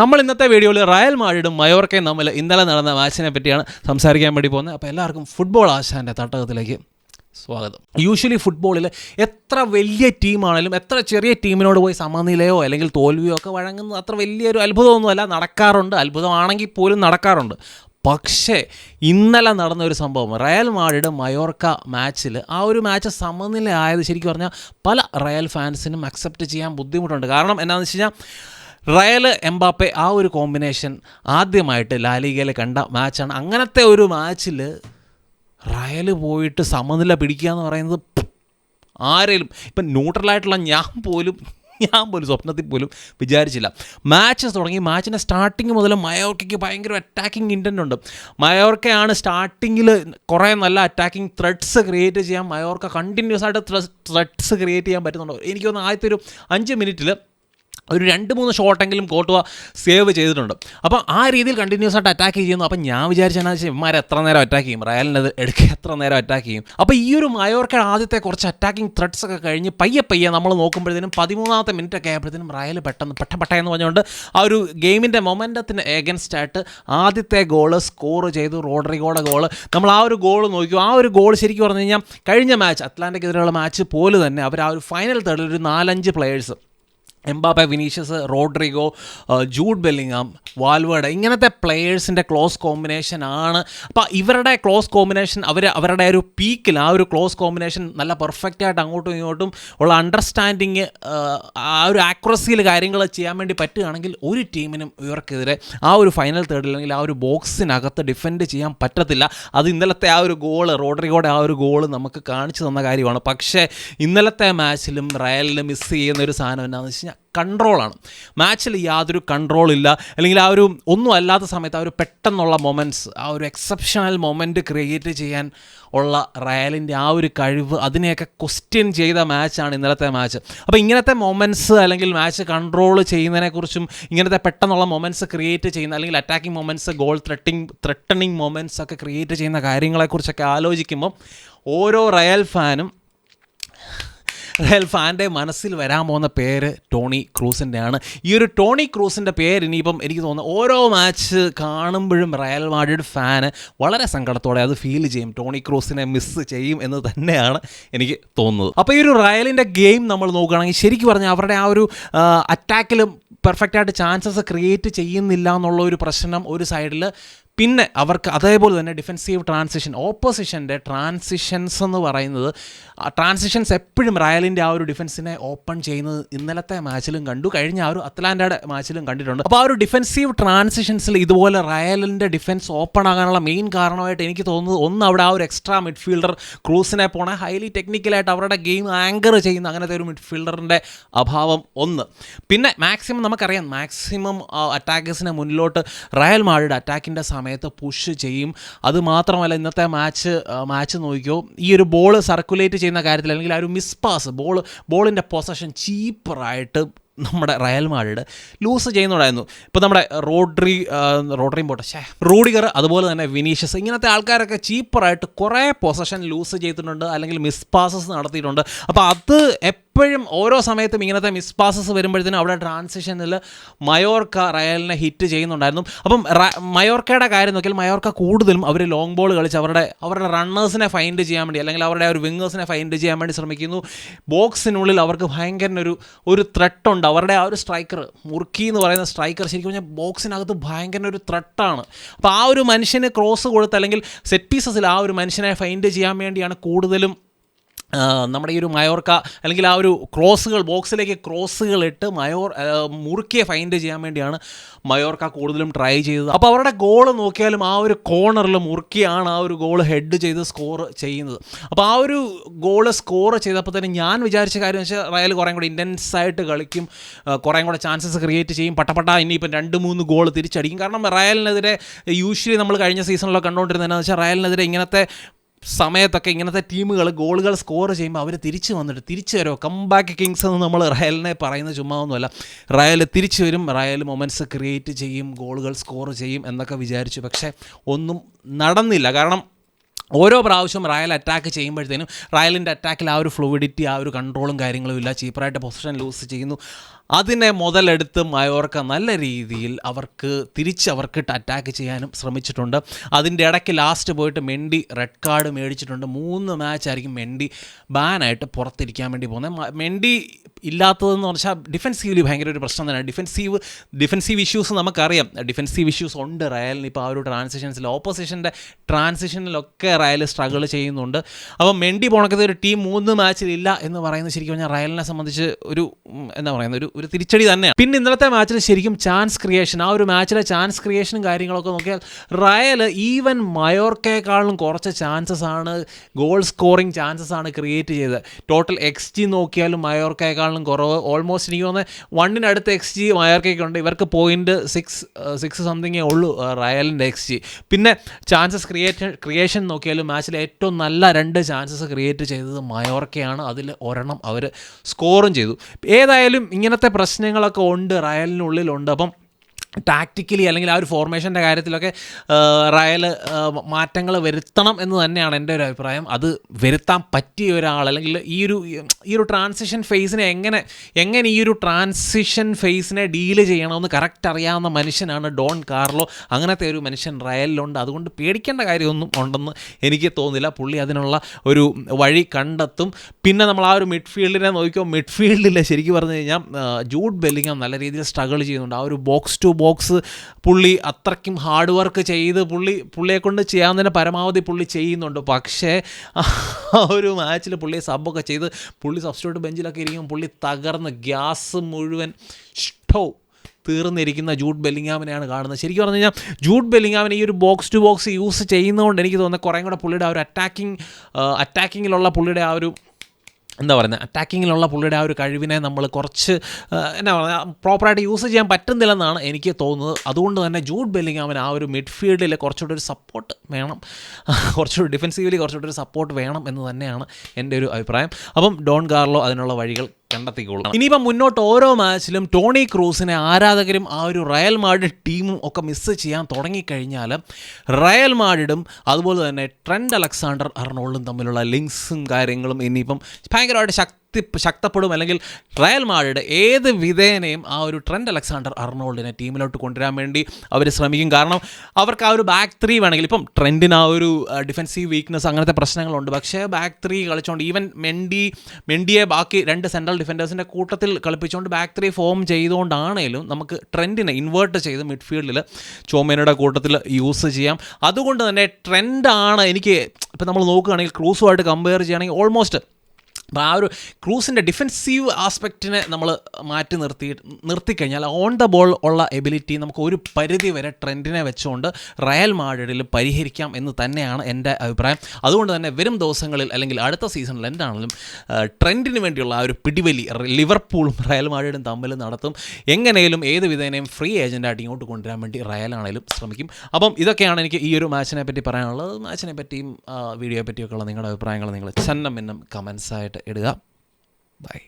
നമ്മൾ ഇന്നത്തെ വീഡിയോയിൽ റയൽ മാഡിഡും മയോർക്കയും തമ്മിൽ ഇന്നലെ നടന്ന മാച്ചിനെ പറ്റിയാണ് സംസാരിക്കാൻ വേണ്ടി പോകുന്നത്. അപ്പോൾ എല്ലാവർക്കും ഫുട്ബോൾ ആശാന്റെ തട്ടകത്തിലേക്ക് സ്വാഗതം. യൂഷ്വലി ഫുട്ബോളിൽ എത്ര വലിയ ടീമാണെങ്കിലും എത്ര ചെറിയ ടീമിനോട് പോയി സമനിലയോ അല്ലെങ്കിൽ തോൽവിയോ ഒക്കെ വഴങ്ങുന്നത് അത്ര വലിയൊരു അത്ഭുതമൊന്നുമല്ല. നടക്കാറുണ്ട്. അത്ഭുതമാണെങ്കിൽ പോലും നടക്കാറുണ്ട്. പക്ഷേ ഇന്നലെ നടന്ന ഒരു സംഭവം റയൽ മാഡിഡ് മയോർക്ക മാച്ചിൽ ആ ഒരു മാച്ച് സമനില ആയത് ശരിക്കും പറഞ്ഞാൽ പല റയൽ ഫാൻസിനും അക്സെപ്റ്റ് ചെയ്യാൻ ബുദ്ധിമുട്ടുണ്ട്. കാരണം എന്താണെന്ന് വെച്ച് കഴിഞ്ഞാൽ റയൽ എംബാപ്പെ ആ ഒരു കോമ്പിനേഷൻ ആദ്യമായിട്ട് ലാലിഗയിൽ കണ്ട മാച്ചാണ് അങ്ങനത്തെ ഒരു മാച്ചിൽ റയൽ പോയിട്ട് സമനില പിടിക്കുക എന്ന് പറയുന്നത് ആരേലും. ഇപ്പം ന്യൂട്രലായിട്ടുള്ള ഞാൻ പോലും ഞാൻ പോലും സ്വപ്നത്തിൽ പോലും വിചാരിച്ചില്ല. മാച്ചസ് തുടങ്ങി. മാച്ചിന്റെ സ്റ്റാർട്ടിങ് മുതൽ മയോർക്കയ്ക്ക് ഭയങ്കര അറ്റാക്കിംഗ് ഇന്റന്റ് ഉണ്ട്. മയോർക്കയാണ് സ്റ്റാർട്ടിങ്ങിൽ കുറേ നല്ല അറ്റാക്കിംഗ് ത്രെഡ്സ് ക്രിയേറ്റ് ചെയ്യാൻ മയോർക്ക കണ്ടിന്യൂസ് ആയിട്ട് ത്രെഡ്സ് ക്രിയേറ്റ് ചെയ്യാൻ പറ്റുന്നുണ്ട്. എനിക്ക് തോന്നുന്നു ആദ്യത്തെ ഒരു അഞ്ച് മിനിറ്റിൽ ഒരു രണ്ട് മൂന്ന് ഷോട്ടെങ്കിലും കോട്ടുവ സേവ് ചെയ്തിട്ടുണ്ട്. അപ്പോൾ ആ രീതിയിൽ കണ്ടിന്യൂസ് ആയിട്ട് അറ്റാക്ക് ചെയ്യുന്നു. അപ്പോൾ ഞാൻ വിചാരിച്ചാൽ ഇവന്മാർ എത്ര നേരം അറ്റാക്ക് ചെയ്യും? റയലിനത് എടുക്കുക എത്ര നേരം അറ്റാക്ക് ചെയ്യും? അപ്പോൾ ഈ ഒരു മയോർക്ക ആദ്യത്തെ കുറച്ച് അറ്റാക്കിംഗ് ത്രെഡ്സ് ഒക്കെ കഴിഞ്ഞ് പയ്യെ പയ്യെ നമ്മൾ നോക്കുമ്പോഴത്തേനും പതിമൂന്നാമത്തെ മിനിറ്റ് ഒക്കെ ആയപ്പോഴത്തേനും റയൽ പെട്ടെന്ന് പെട്ട പെട്ട എന്ന് പറഞ്ഞുകൊണ്ട് ആ ഒരു ഗെയിമിന്റെ മൊമെന്റത്തിന് എഗൻസ്റ്റ് ആയിട്ട് ആദ്യത്തെ ഗോൾ സ്കോർ ചെയ്തു. റോഡറിഗോയുടെ ഗോൾ നമ്മൾ ആ ഒരു ഗോൾ നോക്കി ആ ഒരു ഗോൾ ശരിക്കും പറഞ്ഞു കഴിഞ്ഞാൽ കഴിഞ്ഞ മാച്ച് അറ്റ്ലാന്റിക്കെതിരെയുള്ള മാച്ച് പോലെ തന്നെ അവർ ആ ഒരു ഫൈനൽ തേർഡിൽ ഒരു നാലഞ്ച് players Mbappe Vinicius Rodrygo Jude Bellingham Valverde ഇങ്ങനത്തെ പ്ലെയേഴ്സിന്റെ ക്ലോസ് കോമ്പിനേഷൻ ആണ്. അപ്പോൾ ഇവരുടെ ക്ലോസ് കോമ്പിനേഷൻ അവർ അവരുടെ ഒരു പീക്കിൽ ആ ഒരു ക്ലോസ് കോമ്പിനേഷൻ നല്ല പെർഫെക്റ്റ് ആയിട്ട് അങ്ങോട്ടും ഇങ്ങോട്ടും ഉള്ള അണ്ടർസ്റ്റാൻഡിങ് ആ ഒരു ആക്യുറസിയിൽ കാര്യങ്ങൾ ചെയ്യാൻ വേണ്ടി പറ്റുകയാണെങ്കിൽ ഒരു ടീമിനും ഇവർക്കെതിരെ ആ ഒരു ഫൈനൽ തേർഡിൽ അല്ലെങ്കിൽ ആ ഒരു ബോക്സിനകത്ത് ഡിഫെൻഡ് ചെയ്യാൻ പറ്റത്തില്ല. അത് ഇന്നലത്തെ ആ ഒരു ഗോൾ റോഡ്രിഗോയുടെ ആ ഒരു ഗോൾ നമുക്ക് കാണിച്ചു തന്ന കാര്യമാണ്. പക്ഷേ ഇന്നലത്തെ മാച്ചിലും റയലിലും മിസ് ചെയ്യുന്ന ഒരു സാധനം എന്താണെന്ന് വെച്ച് കഴിഞ്ഞാൽ കൺട്രോളാണ് മാച്ചിൽ യാതൊരു കൺട്രോൾ ഇല്ല. അല്ലെങ്കിൽ ആ ഒരു ഒന്നും അല്ലാത്ത സമയത്ത് ആ ഒരു പെട്ടെന്നുള്ള മൊമെന്റ്സ് ആ ഒരു എക്സെപ്ഷണൽ മൊമെന്റ് ക്രിയേറ്റ് ചെയ്യാൻ ഉള്ള റയലിന്റെ ആ ഒരു കഴിവ് അതിനെയൊക്കെ ക്വസ്റ്റ്യൻ ചെയ്ത മാച്ചാണ് ഇന്നലത്തെ മാച്ച് അപ്പോൾ ഇങ്ങനത്തെ മൊമെന്റ്സ് അല്ലെങ്കിൽ മാച്ച് കൺട്രോൾ ചെയ്യുന്നതിനെക്കുറിച്ചും ഇങ്ങനത്തെ പെട്ടെന്നുള്ള മൊമെന്റ്സ് ക്രിയേറ്റ് ചെയ്യുന്ന അല്ലെങ്കിൽ attacking moments goal threatening threatening moments ഒക്കെ ക്രിയേറ്റ് ചെയ്യുന്ന കാര്യങ്ങളെക്കുറിച്ചൊക്കെ ആലോചിക്കുമ്പോൾ ഓരോ റയൽ ഫാനും റയൽ ഫാന്റെ മനസ്സിൽ വരാൻ പോകുന്ന പേര് ടോണി ക്രൂസിന്റെ ആണ് ഈ ഒരു ടോണി ക്രൂസിന്റെ പേര് ഇനിയിപ്പം എനിക്ക് തോന്നുന്നു ഓരോ മാച്ച് കാണുമ്പോഴും റയൽ മാഡ്രിഡ് ഫാന് വളരെ സങ്കടത്തോടെ അത് ഫീൽ ചെയ്യും. ടോണി ക്രൂസിനെ മിസ് ചെയ്യും എന്ന് തന്നെയാണ് എനിക്ക് തോന്നുന്നത്. അപ്പോൾ ഈ ഒരു റയലിന്റെ ഗെയിം നമ്മൾ നോക്കുകയാണെങ്കിൽ ശരിക്കും പറഞ്ഞാൽ അവരുടെ ആ ഒരു അറ്റാക്കിലും പെർഫെക്റ്റായിട്ട് ചാൻസസ് ക്രിയേറ്റ് ചെയ്യുന്നില്ല എന്നുള്ള ഒരു പ്രശ്നം ഒരു സൈഡിൽ പിന്നെ അവർക്ക് അതേപോലെ തന്നെ ഡിഫെൻസീവ് ട്രാൻസിഷൻ ഓപ്പോസിഷന്റെ ട്രാൻസിഷൻസ് എന്ന് പറയുന്നത് ട്രാൻസിഷൻസ് എപ്പോഴും റയലിന്റെ ആ ഒരു ഡിഫൻസിനെ ഓപ്പൺ ചെയ്യുന്നത് ഇന്നലത്തെ മാച്ചിലും കണ്ടു. കഴിഞ്ഞ ആ ഒരു അത്ലാൻഡയുടെ മാച്ചിലും കണ്ടിട്ടുണ്ട്. അപ്പോൾ ആ ഒരു ഡിഫൻസീവ് ട്രാൻസിഷൻസിൽ ഇതുപോലെ റയലിന്റെ ഡിഫൻസ് ഓപ്പൺ ആകാനുള്ള മെയിൻ കാരണമായിട്ട് എനിക്ക് തോന്നുന്നത് ഒന്ന് അവിടെ ആ ഒരു എക്സ്ട്രാ മിഡ്ഫീൽഡർ ക്രൂസിനെ പോണ. ഹൈലി ടെക്നിക്കലായിട്ട് അവരുടെ ഗെയിം ആങ്കർ ചെയ്യുന്ന അങ്ങനത്തെ ഒരു മിഡ്ഫീൽഡറിന്റെ അഭാവം ഒന്ന്. പിന്നെ മാക്സിമം നമുക്കറിയാം മാക്സിമം അറ്റാക്കേഴ്സിനെ മുന്നിലോട്ട് റയൽ മാഡ്രിഡ് അറ്റാക്കിന്റെ സമയത്ത് പുഷ് ചെയ്യും. അത് മാത്രമല്ല ഇന്നത്തെ മാച്ച് മാച്ച് നോക്കിയോ ഈ ഒരു ബോൾ സർക്കുലേറ്റ് ചെയ്യുന്ന കാര്യത്തിൽ അല്ലെങ്കിൽ ആ ഒരു മിസ് പാസ് ബോൾ ബോളിന്റെ പൊസഷൻ ചീപ്പറായിട്ട് നമ്മുടെ റയൽ മാഡ്രിഡ് ലൂസ് ചെയ്യുന്നുണ്ടായിരുന്നു. ഇപ്പോൾ നമ്മുടെ റോഡ്രി റോഡ്രിയും പോട്ടെ ഷേ റൂഡിഗർ അതുപോലെ തന്നെ വിനീഷ്യസ് ഇങ്ങനത്തെ ആൾക്കാരൊക്കെ ചീപ്പറായിട്ട് കുറേ പൊസഷൻ ലൂസ് ചെയ്തിട്ടുണ്ട് അല്ലെങ്കിൽ മിസ് പാസസ് നടത്തിയിട്ടുണ്ട്. അപ്പോൾ അത് എപ്പോഴും ഓരോ സമയത്തും ഇങ്ങനത്തെ മിസ് പാസസ് വരുമ്പോഴത്തേനും അവിടെ ട്രാൻസിഷനിൽ മയോർക്ക റയലിനെ ഹിറ്റ് ചെയ്യുന്നുണ്ടായിരുന്നു. അപ്പം മയോർക്കയുടെ കാര്യം നോക്കിയാൽ മയോർക്ക കൂടുതലും അവർ ലോങ് ബോൾ കളിച്ച് അവരുടെ അവരുടെ റണ്ണേഴ്സിനെ ഫൈൻഡ് ചെയ്യാൻ വേണ്ടി അല്ലെങ്കിൽ അവരുടെ ഒരു വിങ്ങേഴ്സിനെ ഫൈൻഡ് ചെയ്യാൻ വേണ്ടി ശ്രമിക്കുന്നു. ബോക്സിനുള്ളിൽ അവർക്ക് ഭയങ്കര ഒരു ഒരു ത്രെട്ടുണ്ട് അവരുടെ ആ ഒരു സ്ട്രൈക്കർ മുർക്കി എന്ന് പറയുന്ന സ്ട്രൈക്കർ ശരിക്കും പറഞ്ഞാൽ ബോക്സിനകത്ത് ഭയങ്കര ഒരു ത്രെട്ടാണ് അപ്പോൾ ആ ഒരു മനുഷ്യന് ക്രോസ് കൊടുത്ത് അല്ലെങ്കിൽ സെറ്റ് പീസസിൽ ആ ഒരു മനുഷ്യനെ ഫൈൻഡ് ചെയ്യാൻ വേണ്ടിയാണ് കൂടുതലും നമ്മുടെ ഈ ഒരു മയോർക്ക അല്ലെങ്കിൽ ആ ഒരു ക്രോസുകൾ ബോക്സിലേക്ക് ക്രോസുകൾ ഇട്ട് മയോർ മുറുക്കിയെ ഫൈൻഡ് ചെയ്യാൻ വേണ്ടിയാണ് മയോർക്ക കൂടുതലും ട്രൈ ചെയ്തത്. അപ്പോൾ അവരുടെ ഗോൾ നോക്കിയാലും ആ ഒരു കോർണറിൽ മുറുക്കിയാണ് ആ ഒരു ഗോൾ ഹെഡ് ചെയ്ത് സ്കോർ ചെയ്യുന്നത്. അപ്പോൾ ആ ഒരു ഗോൾ സ്കോർ ചെയ്തപ്പോൾ തന്നെ ഞാൻ വിചാരിച്ച കാര്യം വെച്ചാൽ റയൽ കുറേ കൂടെ ഇന്റൻസ് ആയിട്ട് കളിക്കും. കുറേ കൂടെ ചാൻസസ് ക്രിയേറ്റ് ചെയ്യും. പട്ടപ്പെട്ട ഇനിയിപ്പം രണ്ട് മൂന്ന് ഗോൾ തിരിച്ചടിക്കും. കാരണം റയലിനെതിരെ യൂഷ്വലി നമ്മൾ കഴിഞ്ഞ സീസണിലൊക്കെ കണ്ടുകൊണ്ടിരുന്നതെന്ന് വെച്ചാൽ റയലിനെതിരെ ഇങ്ങനത്തെ സമയത്തൊക്കെ ഇങ്ങനത്തെ ടീമുകൾ ഗോളുകൾ സ്കോർ ചെയ്യുമ്പോൾ അവർ തിരിച്ചു വന്നിട്ട് തിരിച്ചു വരുമോ കംബാക്ക് കിങ്സ് എന്ന് നമ്മൾ റയലിനെ പറയുന്ന ചുമ്മാ ഒന്നുമല്ല റയൽ തിരിച്ചു വരും റയൽ മൊമെന്റ്സ് ക്രിയേറ്റ് ചെയ്യും ഗോളുകൾ സ്കോർ ചെയ്യും എന്നൊക്കെ വിചാരിച്ചു. പക്ഷേ ഒന്നും നടന്നില്ല. കാരണം ഓരോ പ്രാവശ്യം റയൽ അറ്റാക്ക് ചെയ്യുമ്പോഴത്തേനും റയലിന്റെ അറ്റാക്കിൽ ആ ഒരു ഫ്ലൂയിഡിറ്റി ആ ഒരു കൺട്രോളും കാര്യങ്ങളും ഇല്ല. ചീപ്പറായിട്ട് പൊസിഷൻ ലൂസ് ചെയ്യുന്നു. അതിനെ മുതലെടുത്ത് മയോർക്ക നല്ല രീതിയിൽ അവർക്ക് തിരിച്ച് അവർക്ക് അറ്റാക്ക് ചെയ്യാനും ശ്രമിച്ചിട്ടുണ്ട്. അതിന്റെ ഇടയ്ക്ക് ലാസ്റ്റ് പോയിട്ട് മെൻഡി റെഡ് കാർഡ് മേടിച്ചിട്ടുണ്ട്. മൂന്ന് മാച്ച് ആയിരിക്കും മെൻഡി ബാനായിട്ട് പുറത്തിരിക്കാൻ വേണ്ടി പോകുന്നത് മെൻഡി ഇല്ലാത്തതെന്ന് പറഞ്ഞാൽ ഡിഫെൻസീവ്ലി ഭയങ്കര ഒരു പ്രശ്നം തന്നെയാണ്. ഡിഫെൻസീവ് ഡിഫെൻസീവ് ഇഷ്യൂസ് നമുക്കറിയാം. ഡിഫെൻസീവ് ഇഷ്യൂസ് ഉണ്ട് റയലിന്. ഇപ്പോൾ ആ ഒരു ട്രാൻസിഷൻസിൽ ഓപ്പോസിഷന്റെ ട്രാൻസിഷനിലൊക്കെ റയൽ സ്ട്രഗിൾ ചെയ്യുന്നുണ്ട്. അപ്പോൾ മെൻഡി പോണക്കത്തെ ഒരു ടീം മൂന്ന് മാച്ചിലില്ല എന്ന് പറയുന്നത് ശരിക്കും പറഞ്ഞാൽ റയലിനെ സംബന്ധിച്ച് ഒരു എന്താ പറയുന്നത്? ഒരു ഒരു തിരിച്ചടി തന്നെയാണ്. പിന്നെ ഇന്നലത്തെ മാച്ചിൽ ശരിക്കും ചാൻസ് ക്രിയേഷൻ ആ ഒരു മാച്ചിലെ ചാൻസ് ക്രിയേഷനും കാര്യങ്ങളൊക്കെ നോക്കിയാൽ റയൽ ഈവൻ മയോർക്കേക്കാളും കുറച്ച് ചാൻസസ് ആണ് ഗോൾ സ്കോറിംഗ് ചാൻസസ് ആണ് ക്രിയേറ്റ് ചെയ്തത്. ടോട്ടൽ എക്സ് ജി നോക്കിയാലും മയോർക്കേക്കാളും കുറവ്. ഓൾമോസ്റ്റ് എനിക്ക് തോന്നുന്നത് വണ്ണിനടുത്ത് എക്സ് ജി മയോർക്കയ്ക്കുണ്ട്. ഇവർക്ക് പോയിന്റ് സിക്സ് സിക്സ് സംതിങ്ങേ ഉള്ളൂ റയലിന്റെ എക്സ് ജി പിന്നെ ചാൻസസ് ക്രിയേറ്റ് ക്രിയേഷൻ നോക്കിയാലും മാച്ചിലെ ഏറ്റവും നല്ല രണ്ട് ചാൻസസ് ക്രിയേറ്റ് ചെയ്തത് മയോർക്കയാണ്. അതിൽ ഒരെണ്ണം അവർ സ്കോറും ചെയ്തു. ഏതായാലും ഇങ്ങനത്തെ പ്രശ്നങ്ങളൊക്കെ ഉണ്ട് റയലിനുള്ളിലുണ്ട്. അപ്പം ടാക്റ്റിക്കലി അല്ലെങ്കിൽ ആ ഒരു ഫോർമേഷന്റെ കാര്യത്തിലൊക്കെ റയൽ മാറ്റങ്ങൾ വരുത്തണം എന്ന് തന്നെയാണ് എന്റെ ഒരു അഭിപ്രായം. അത് വരുത്താൻ പറ്റിയ ഒരാൾ അല്ലെങ്കിൽ ഈ ഒരു ഈ ഒരു ട്രാൻസിഷൻ ഫേസിനെ എങ്ങനെ എങ്ങനെ ഈ ഒരു ട്രാൻസിഷൻ ഫേസിനെ ഡീൽ ചെയ്യണമെന്ന് കറക്റ്റ് അറിയാവുന്ന മനുഷ്യനാണ് ഡോൺ കാർലോ. അങ്ങനത്തെ ഒരു മനുഷ്യൻ റയലിലുണ്ട്. അതുകൊണ്ട് പേടിക്കേണ്ട കാര്യമൊന്നും ഉണ്ടെന്ന് എനിക്ക് തോന്നുന്നില്ല. പുള്ളി അതിനുള്ള ഒരു വഴി കണ്ടെത്തും. പിന്നെ നമ്മൾ ആ ഒരു മിഡ്ഫീൽഡിനെ നോക്കിയോ മിഡ്ഫീൽഡിൽ ശരിക്കും പറഞ്ഞു കഴിഞ്ഞാൽ ജൂഡ് ബെല്ലിങ്ങം നല്ല രീതിയിൽ സ്ട്രഗിൾ ചെയ്യുന്നുണ്ട്. ആ ഒരു ബോക്സ് ടു ബോക്സ് പുള്ളി അത്രയ്ക്കും ഹാർഡ് വർക്ക് ചെയ്ത് പുള്ളി പുള്ളിയെ കൊണ്ട് ചെയ്യാവുന്നതിന് പരമാവധി പുള്ളി ചെയ്യുന്നുണ്ട്. പക്ഷേ ആ ഒരു മാച്ചിൽ പുള്ളി സബ്ബൊക്കെ ചെയ്ത് പുള്ളി സബ്സ്റ്റിറ്റ്യൂട്ട് ബെഞ്ചിലൊക്കെ ഇരിക്കും പുള്ളി തകർന്ന് ഗ്യാസ് മുഴുവൻ ഷ്ടോ തീർന്നിരിക്കുന്ന ജൂഡ് ബെല്ലിങ്ങാമിനെയാണ് കാണുന്നത്. ശരിക്കും പറഞ്ഞു കഴിഞ്ഞാൽ ജൂഡ് ബെല്ലിങ്ങാമിനെ ഈ ഒരു ബോക്സ് ടു ബോക്സ് യൂസ് ചെയ്യുന്നതുകൊണ്ട് എനിക്ക് തോന്നുന്നത് കുറേ കൂടെ പുള്ളിയുടെ ആ ഒരു അറ്റാക്കിംഗ് അറ്റാക്കിങ്ങിലുള്ള പുള്ളിയുടെ ആ ഒരു എന്താ പറയുന്നത് അറ്റാക്കിങ്ങിലുള്ള പുള്ളിയുടെ ആ ഒരു കഴിവിനെ നമ്മൾ കുറച്ച് എന്നാ പറയുക പ്രോപ്പറായിട്ട് യൂസ് ചെയ്യാൻ പറ്റുന്നില്ലെന്നാണ് എനിക്ക് തോന്നുന്നത്. അതുകൊണ്ട് തന്നെ ജൂഡ് ബെല്ലിങ്ങാമിന് ആ ഒരു മിഡ്ഫീൽഡിൽ കുറച്ചുകൂടി ഒരു സപ്പോർട്ട് വേണം. കുറച്ചുകൂടി ഡിഫെൻസീവ്ലി കുറച്ചുകൂടി ഒരു സപ്പോർട്ട് വേണം എന്ന് തന്നെയാണ് എന്റെ ഒരു അഭിപ്രായം. അപ്പം ഡോൺ കാർലോ അതിനുള്ള വഴികൾ കണ്ടെത്തിക്കൊള്ളണം ഇനിയിപ്പം മുന്നോട്ട് ഓരോ മാച്ചിലും ടോണി ക്രൂസിനെ ആരാധകരും ആ ഒരു റയൽ മാഡ്രിഡ് ടീമും ഒക്കെ മിസ് ചെയ്യാൻ തുടങ്ങിക്കഴിഞ്ഞാൽ റയൽ മാഡ്രിഡും അതുപോലെ തന്നെ ട്രെൻഡ് അലക്സാണ്ടർ അർണോൾഡും തമ്മിലുള്ള ലിങ്ക്സും കാര്യങ്ങളും ഇനിയിപ്പം ഭയങ്കരമായിട്ട് ശക്തി ശക്തപ്പെടും അല്ലെങ്കിൽ ട്രയൽ മാഡ്രിഡ് ഏത് വിധേനയും ആ ഒരു ട്രെൻഡ് അലക്സാണ്ടർ അർണോൾഡിനെ ടീമിലോട്ട് കൊണ്ടുവരാൻ വേണ്ടി അവർ ശ്രമിക്കും. കാരണം അവർക്ക് ആ ഒരു ബാക്ക് ത്രീ വേണമെങ്കിൽ ഇപ്പം ട്രെൻഡിന് ആ ഒരു ഡിഫൻസീവ് വീക്ക്നെസ് അങ്ങനത്തെ പ്രശ്നങ്ങളുണ്ട്. പക്ഷേ ബാക്ക് ത്രീ കളിച്ചുകൊണ്ട് ഈവൻ മെൻഡി മെൻഡിയെ ബാക്കി രണ്ട് സെൻട്രൽ ഡിഫൻഡേഴ്സിന്റെ കൂട്ടത്തിൽ കളിപ്പിച്ചുകൊണ്ട് ബാക്ക് ത്രീ ഫോം ചെയ്തുകൊണ്ടാണേലും നമുക്ക് ട്രെൻഡിനെ ഇൻവേർട്ട് ചെയ്ത് മിഡ്ഫീൽഡിൽ ചോമേനയുടെ കൂട്ടത്തിൽ യൂസ് ചെയ്യാം. അതുകൊണ്ട് തന്നെ ട്രെൻഡാണ് എനിക്ക് ഇപ്പം നമ്മൾ നോക്കുകയാണെങ്കിൽ ക്രൂസുമായിട്ട് കമ്പയർ ചെയ്യുകയാണെങ്കിൽ ഓൾമോസ്റ്റ് അപ്പോൾ ആ ഒരു ക്രൂസിന്റെ ഡിഫെൻസീവ് ആസ്പെക്റ്റിനെ നമ്മൾ മാറ്റി നിർത്തി നിർത്തിക്കഴിഞ്ഞാൽ ഓൺ ദ ബോൾ ഉള്ള എബിലിറ്റി നമുക്ക് ഒരു പരിധി വരെ ട്രെൻഡിനെ വെച്ചുകൊണ്ട് റയൽ മാഡ്രിഡിൽ പരിഹരിക്കാം എന്ന് തന്നെയാണ് എന്റെ അഭിപ്രായം. അതുകൊണ്ട് തന്നെ വരും ദിവസങ്ങളിൽ അല്ലെങ്കിൽ അടുത്ത സീസണിൽ എന്താണെങ്കിലും ട്രെൻഡിന് വേണ്ടിയുള്ള ആ ഒരു പിടിവലി ലിവർപൂളും റയൽ മാഡ്രിഡും തമ്മിൽ നടത്തും. എങ്ങനെയും ഏത് വിധേനയും ഫ്രീ ഏജന്റായിട്ട് ഇങ്ങോട്ട് കൊണ്ടുവരാൻ വേണ്ടി റയലാണേലും ശ്രമിക്കും. അപ്പം ഇതൊക്കെയാണ് എനിക്ക് ഈ ഒരു മാച്ചിനെ പറ്റി പറയാനുള്ളത്. മാച്ചിനെ പറ്റിയും വീഡിയോയെ പറ്റിയൊക്കെയുള്ള നിങ്ങളുടെ അഭിപ്രായങ്ങൾ നിങ്ങൾ ചെന്നം കമൻസ് ആയിട്ട് ഇടുക ബൈ